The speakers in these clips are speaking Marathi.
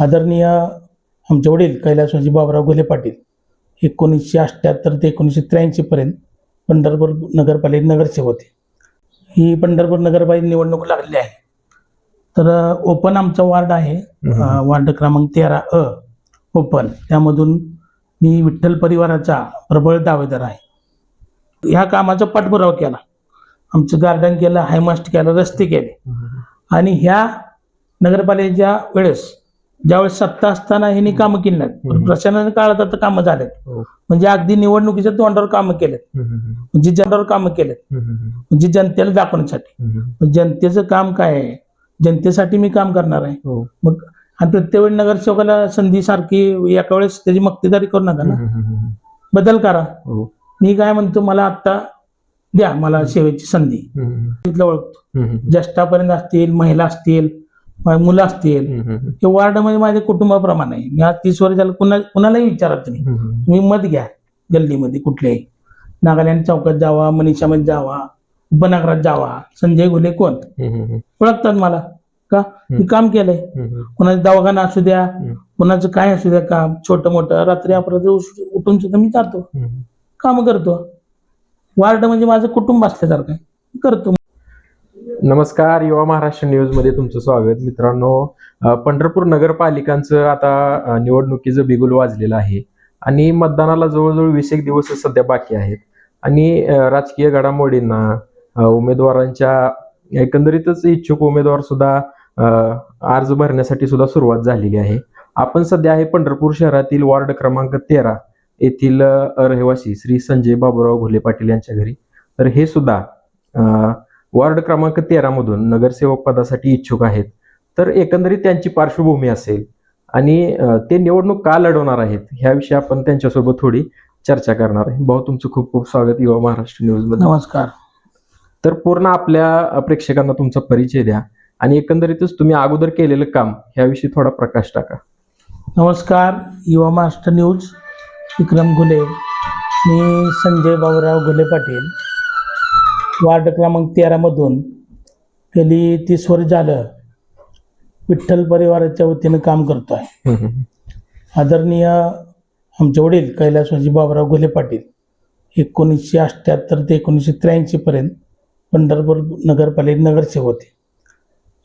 आदरणीय आमचे वडील कैलासवाजी बाबराव घोले पाटील एकोणीसशे अठ्ठ्याहत्तर ते एकोणीसशे त्र्याऐंशीपर्यंत पंढरपूर नगरपालिका नगरसेवक होते. ही पंढरपूर नगरपालिका निवडणूक लागलेली आहे. तर ओपन आमचा वार्ड आहे. वार्ड क्रमांक तेरा अ ओपन. त्यामधून मी विठ्ठल परिवाराचा प्रबळ दावेदार आहे. ह्या कामाचा पाठपुरावा केला. आमचं गार्डन केलं हायमास्ट केलं रस्ते केले. आणि ह्या नगरपालिकेच्या वेळेस ज्यावेळेस सत्ता असताना ह्यांनी कामं केली नाहीत. प्रशासनाने काळात आता कामं झालेत. हो. म्हणजे अगदी निवडणुकीच्या तोंडावर कामं केलेत. म्हणजे जनतेवर कामं केलेत. म्हणजे जनतेला दाखवण्यासाठी. जनतेचं काम काय आहे? जनतेसाठी मी काम करणार आहे. हो. मग आणि प्रत्येक वेळी नगरसेवकाला संधी सारखी एका वेळेस त्याची मक्तेदारी करू नका ना. बदल करा. हो. मी काय म्हणतो मला आता द्या मला सेवेची संधी. तिथलं ओळखतो. ज्येष्ठापर्यंत असतील महिला असतील मुलं असतील. हे वार्डमध्ये माझ्या कुटुंबाप्रमाणे आहे. मी आज तीस वर्ष झालं कुणा कुणालाही विचारा तुम्ही तुम्ही मत घ्या. गल्लीमध्ये कुठल्याही नागालँड चौकात जावा मनीषामध्ये जावा उपनगरात जावा. संजय घुले कोण? ओळखतात मला. का? मी काम केलंय. कुणाचा दवाखाना असू द्या कुणाचं काय असू द्या काम छोटं मोठं रात्री अपरात्री उठून सुद्धा मी जातो. काम करतो. वार्ड म्हणजे माझं कुटुंब असल्यासारखं. करतो. नमस्कार युवा महाराष्ट्र न्यूजमध्ये तुमचं स्वागत. मित्रांनो पंढरपूर नगरपालिकांचं आता निवडणुकीचं बिगुल वाजलेलं आहे आणि मतदानाला जवळजवळ वीस एक दिवस सध्या बाकी आहेत. आणि राजकीय घडामोडींना उमेदवारांच्या एकंदरीतच इच्छुक उमेदवार सुद्धा अर्ज भरण्यासाठी सुद्धा सुरुवात झालेली आहे. आपण सध्या आहे पंढरपूर शहरातील वार्ड क्रमांक तेरा येथील रहिवासी श्री संजय बाबूराव घोले पाटील यांच्या घरी. तर हे सुद्धा वार्ड क्रमांक तेरा मधून नगरसेवक पदासाठी इच्छुक आहेत. तर एकंदरीत त्यांची पार्श्वभूमी असेल आणि ते निवडणूक का लढवणार आहेत ह्याविषयी आपण त्यांच्यासोबत थोडी चर्चा करणार आहे. भाऊ तुमचं खूप खूप स्वागत युवा महाराष्ट्र न्यूजमध्ये नमस्कार. तर पूर्ण आपल्या प्रेक्षकांना तुमचा परिचय द्या आणि एकंदरीतच तुम्ही अगोदर केलेलं काम ह्याविषयी थोडा प्रकाश टाका. नमस्कार युवा महाराष्ट्र न्यूज विक्रम घुले. मी संजय बाबूराव घुले पाटील. वार्ड क्रमांक तेरामधून गेली तीस वर्ष झालं. विठ्ठल परिवाराच्या वतीनं काम करतो आहे आदरणीय आमचे वडील कैलासवाजी बाबराव घुले पाटील एकोणीसशे अठ्ठ्याहत्तर ते एकोणीसशे त्र्याऐंशीपर्यंत पंढरपूर नगरपालिका नगरसेवक होते.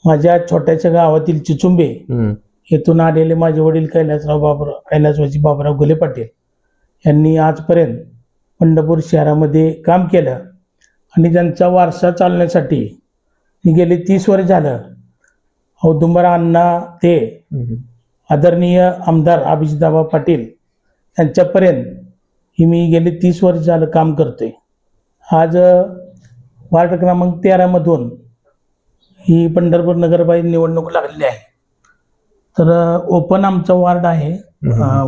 माझ्या छोट्याशा गावातील चिचुंबे. येथून आलेले माझे वडील कैलासराव बाबराव कैलासवाजी बाबराव गुले पाटील यांनी आजपर्यंत पंढरपूर शहरामध्ये काम केलं. आणि त्यांचा वारसा चालण्यासाठी मी गेले तीस वर्ष झालं. औदुंबर अण्णा ते. आदरणीय आमदार अभिजितदाबा पाटील यांच्यापर्यंत ही मी गेले तीस वर्ष झालं काम करतोय. आज वार्ड क्रमांक तेरामधून ही पंढरपूर नगरपालिका निवडणूक लागलेली आहे. तर ओपन आमचा वार्ड आहे.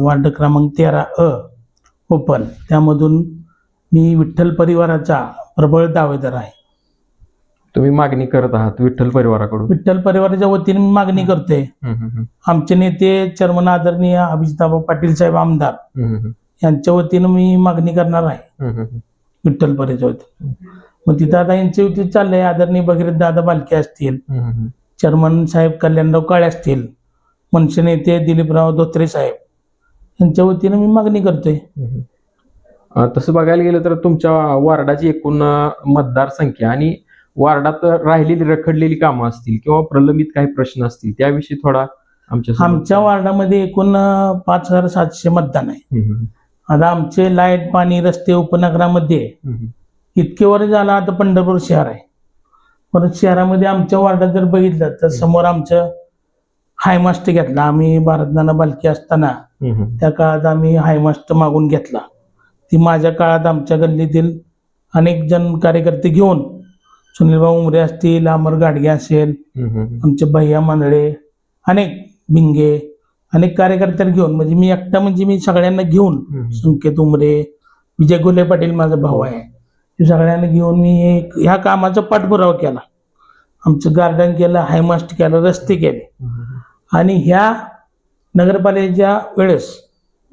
वार्ड क्रमांक तेरा अ ओपन. त्यामधून मी विठ्ठल परिवाराचा प्रबळ दावेदार आहे. तुम्ही मागणी करत आहात विठ्ठल परिवाराकडून? विठ्ठल परिवाराच्या वतीने मी मागणी हम्म, हम्म, आमचे नेते चर्मन आदरणीय अभिजिताबा पाटील साहेब आमदार हम्म, हम्म, यांच्या वतीनं मी मागणी करणार आहे. हम्म, हम्म. विठ्ठल परिवाराच्या वतीनं. मग तिथं आता यांचे युती चाललंय. आदरणीय भगीरथ दादा बालके असतील हम्म, हम्म. चर्मन साहेब कल्याणराव काळे असतील मनसे नेते दिलीपराव धोत्रे साहेब यांच्या वतीनं मी मागणी करतोय. तसं बघायला गेलं तर तुमच्या वार्डाची एकूण मतदारसंख्या आणि वार्डात राहिलेली रखडलेली कामं असतील किंवा प्रलंबित काही प्रश्न असतील त्याविषयी थोडा आमच्या आमच्या वार्डामध्ये एकूण पाच हजार सातशे मतदान आहे. आता आमचे लाइट पाणी रस्ते उपनगरामध्ये इतके वर झाला आता पंढरपूर शहर आहे. परत शहरामध्ये आमच्या वार्डात जर बघितलं तर समोर आमचं हायमास्ट घेतला. आम्ही भारतनाना बालकी असताना त्या काळात आम्ही हायमास्ट मागून घेतला. ती माझ्या काळात आमच्या गल्लीतील अनेक जण कार्यकर्ते घेऊन सुनीलभाऊ उमरे असतील अमर गाडगे असेल आमचे भैया मांदळे अनेक बिंगे अनेक कार्यकर्त्यांना घेऊन म्हणजे मी एकटा म्हणजे मी सगळ्यांना घेऊन संकेत उमरे विजय गुले पाटील माझा भाऊ आहे. हे सगळ्यांना घेऊन मी एक ह्या कामाचा पाठपुरावा केला. आमचं गार्डन केलं हायमास्ट केलं रस्ते केले. आणि ह्या नगरपालिकेच्या वेळेस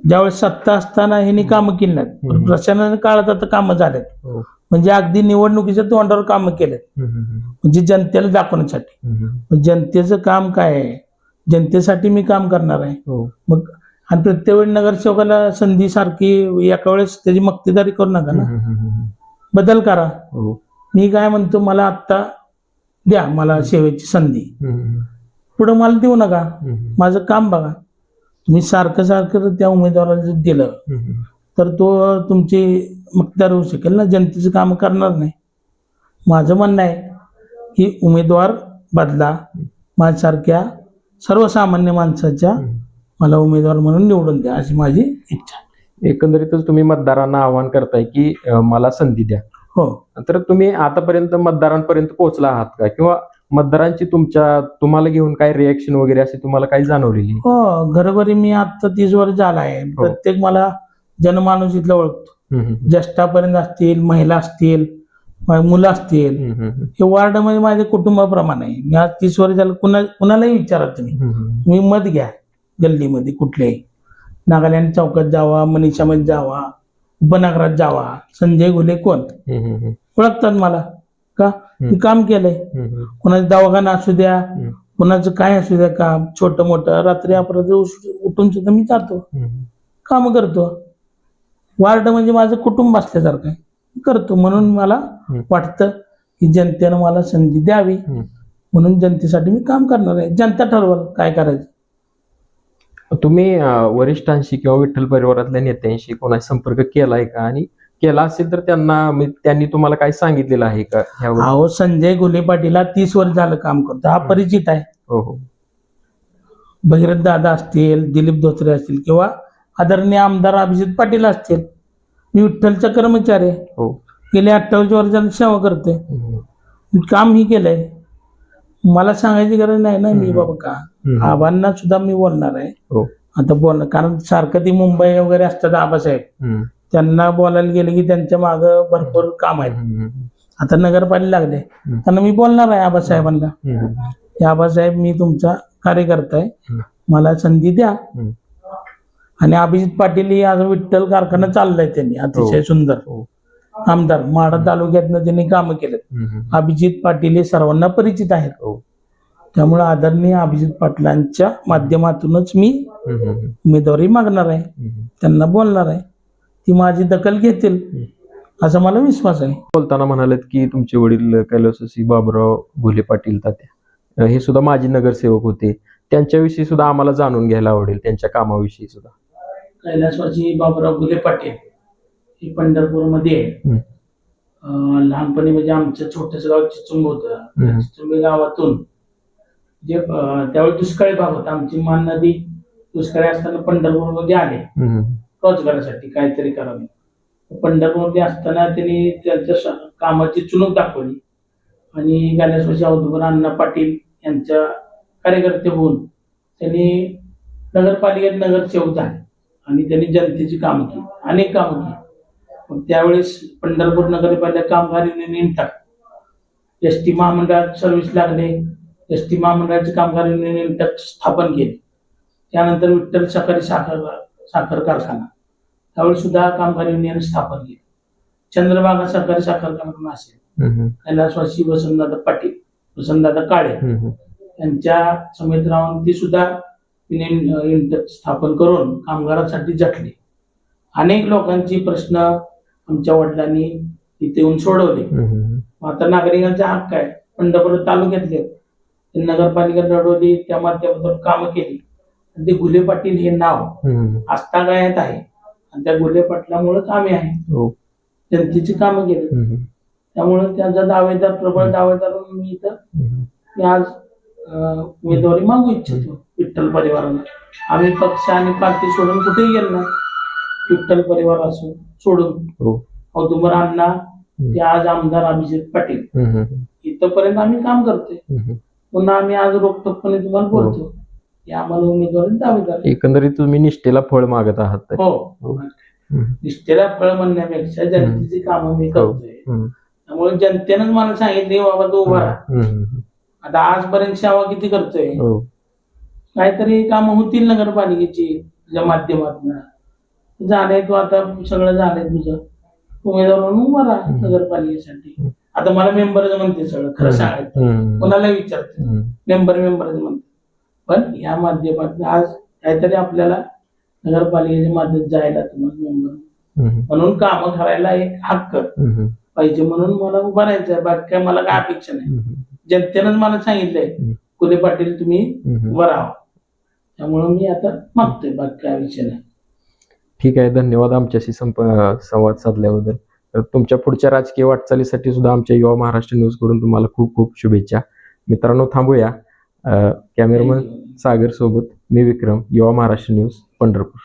ज्यावेळेस सत्ता असताना ह्यांनी कामं केली नाहीत. हम्म. प्रशासनाने काळात आता कामं झालेत. हो. म्हणजे अगदी निवडणुकीच्या तोंडावर कामं केलेत. म्हणजे जनतेला दाखवण्यासाठी. मग जनतेचं काम काय आहे? जनतेसाठी मी काम करणार आहे. हो. मग आणि प्रत्येक वेळी नगरसेवकाला संधी सारखी एका वेळेस त्याची मक्तेदारी करू नका ना. हम्म, हम्म, हम्म. बदल करा. हो. मी काय म्हणतो मला आत्ता द्या मला सेवेची संधी. हम्म, पुढे मला देऊ नका. हम्म, माझं काम बघा. तुम्ही सारखं सारखं त्या उमेदवाराला जर दिलं. तर तो तुमची मक्तेदार होऊ शकेल ना? जनतेचं काम करणार नाही. माझं म्हणणं आहे की उमेदवार बदला. माझ्यासारख्या सर्वसामान्य माणसाच्या मला उमेदवार म्हणून निवडून द्या अशी माझी इच्छा. एकंदरीतच तुम्ही मतदारांना आवाहन करताय की मला संधी द्या. हो. तर तुम्ही आतापर्यंत मतदारांपर्यंत पोहोचला आहात का? किंवा मतदारांची तुमच्या तुम्हाला घेऊन काय रिएक्शन वगैरे असे तुम्हाला काही जाणवलेली? हो घरोघरी मी आता तीस वर्ष झाला आहे. प्रत्येक मला जनमानूस इथलं ओळखतो. ज्येष्ठापर्यंत असतील महिला असतील मुलं असतील. हे वार्डमध्ये माझ्या कुटुंबाप्रमाणे आहे. मी आज तीस वर्ष झालं कुणा कुणालाही विचारा तुम्ही. तुम्ही मत घ्या. गल्लीमध्ये कुठल्याही नागालँड चौकात जावा मनीषामध्ये जावा उपनगरात जावा. संजय घुले कोण. ओळखतात मला. का? मी काम केलंय. कोणाचा दवाखाना असू द्या. कोणाचं काय असू द्या काम छोटं मोठं रात्री अपराध उठून सुद्धा मी जातो. काम करतो. वार्ड म्हणजे माझं कुटुंब असल्यासारखं करतो. म्हणून मला. वाटतं की जनतेनं मला संधी द्यावी. म्हणून जनतेसाठी मी काम करणार आहे. जनता ठरवल काय करायचं. तुम्ही वरिष्ठांशी किंवा विठ्ठल परिवारातल्या नेत्यांशी कोणाशी संपर्क केलाय का? आणि केला असेल तर त्यांना मी- त्यांनी तुम्हाला काय सांगितलेलं आहे का ह्यावर? अहो संजय घुले पाटील तीस वर्ष झालं काम करतो. हा परिचित आहे. हो हो. भगीरथ दादा असतील दिलीप धोत्रे असतील किंवा आदरणीय आमदार अभिजित पाटील असतील. मी विठ्ठलचा कर्मचारी आहे. हो. गेले अठ्ठावीस वर्षांनी सेवा हम्म. मी काम ही केलंय. मला सांगायची गरज नाही ना मी बाबा का. आबांना सुद्धा मी बोलणार आहे. हो. आता बोलणार कारण सारखं ती मुंबई वगैरे असतात आबासाहेब. हम्म. त्यांना बोलायला गेले की त्यांच्या माग भरपूर काम आहेत. आता नगरपालिका लागले. त्यांना मी बोलणार आहे आबासाहेबांना. की आबासाहेब मी तुमचा कार्यकर्ता आहे. मला संधी द्या. आणि अभिजित पाटील ही आज विठ्ठल कारखाना चाललाय त्यांनी अतिशय सुंदर हो. आमदार माडा तालुक्यातनं त्यांनी कामं केलेत हम्म. अभिजित पाटील हे सर्वांना परिचित आहेत हो. त्यामुळे आदरणीय अभिजित पाटलांच्या माध्यमातूनच मी. उमेदवारी मागणार आहे. त्यांना बोलणार आहे ती माझी दखल घेतील असा मला विश्वास आहे. बोलताना म्हणालेत की तुमचे वडील कैलासवासी बाबुराव घुले पाटील तात्या. हे सुद्धा माजी नगरसेवक होते. त्यांच्याविषयी सुद्धा आम्हाला जाणून घ्यायला आवडेल त्यांच्या कामाविषयी सुद्धा. कैलासवासी बाबुराव गुले पाटील हे पंढरपूरमध्ये लहानपणी म्हणजे आमचं छोटस गाव चिचुंब होतं. चिचुंबी गावातून जे त्यावेळी दुष्काळी भाग होता. आमची मान नदी दुष्काळी असताना पंढरपूरमध्ये आले. रोजगारासाठी काहीतरी करावे. पंढरपूरमध्ये असताना त्यांनी त्यांच्या कामाची चुणूक दाखवली. आणि ज्ञानेश्वरची औदुबर अण्णा पाटील यांच्या कार्यकर्ते होऊन त्यांनी नगरपालिकेत नगरसेवक झाले. आणि त्यांनी जनतेची कामं केली. अनेक कामं केली. मग त्यावेळेस पंढरपूर नगरपालिका कामगार युनियन टाक एस टी महामंडळात सर्व्हिस लागले. एस टी महामंडळाचे कामगार युनियन टाक स्थापन केले. त्यानंतर विठ्ठल सकाळी साखर साखर कारखाना. त्यावेळी सुद्धा कामगार युनियन स्थापन केली. चंद्रभागा सहकारी साखर कारखाना असेल. कैलासवासी वसंतदादा पाटील वसंतदादा काळे. यांच्या समेत राहून ती सुद्धा युनियन स्थापन करून कामगारांसाठी झटली अनेक लोकांची प्रश्न आमच्या वडिलांनी इथे येऊन सोडवले. आता नागरिकांचा हक्क आहे. पंढरपूर तालुक्यातले नगरपालिका लढवली त्या माध्यमातून कामं केली. ते गुले पाटील हे नाव. आस्थागायत आहे आणि त्या गुले पाटलामुळेच आम्ही आहे हो. जनतेची कामं केली. त्यामुळे त्यांचा दावेदार प्रबळ दावेदार म्हणून मी इथं. मी आज उमेदवारी मागू इच्छितो विठ्ठल परिवाराला आम्ही पक्ष आणि पार्टी सोडून कुठेही गेलो नाही विठ्ठल परिवार असो सोडून हो. औदुंबर अण्णा ते आज आमदार अभिजित पाटील. इथपर्यंत आम्ही काम करतोय. पुन्हा आम्ही आज रोखटोकपणे तुम्हाला बोलतो की आम्हाला उमेदवारी दावेदार. एकंदरीत तुम्ही निष्ठेला फळ मागत आहात तर. हो हो. निष्ठेला फळ म्हणण्यापेक्षा जनतेची कामं मी करतोय हम्म. त्यामुळे जनतेनंच मला सांगितले बाबा तू उभा राहा हम्म. आता आजपर्यंत सेवा किती करतोय हो. काहीतरी कामं होतील नगरपालिकेची तुझ्या माध्यमातून झालंय तू आता सगळं झालंय तुझं उमेदवार म्हणून उभा राहा हम्म. नगरपालिकेसाठी. आता मला मेंबरच म्हणते सगळं खरं सांगायचं हम्म. कोणाला विचारते हम्म. मेंबर मेंबरच म्हणते पण या माध्यमातून आज काहीतरी आपल्याला नगरपालिकेच्या माध्यमात जायला तुम्हाला मेंबर म्हणून कामं करायला एक हक्क पाहिजे म्हणून मला उभं राहायचं आहे बाकी काय मला काय अपेक्षा नाही. जनतेनंच मला सांगितलंय. कुले पाटील तुम्ही. उभं राहा त्यामुळं मी आता मागतोय बाकी काय विषय नाही. ठीक आहे धन्यवाद आमच्याशी संप संवाद साधल्याबद्दल. तर तुमच्या पुढच्या राजकीय वाटचालीसाठी सुद्धा आमच्या युवा महाराष्ट्र न्यूजकडून तुम्हाला खूप खूप शुभेच्छा. मित्रांनो थांबूया. कॅमेरामन सागर सोबत मी विक्रम युवा महाराष्ट्र न्यूज पंढरपूर.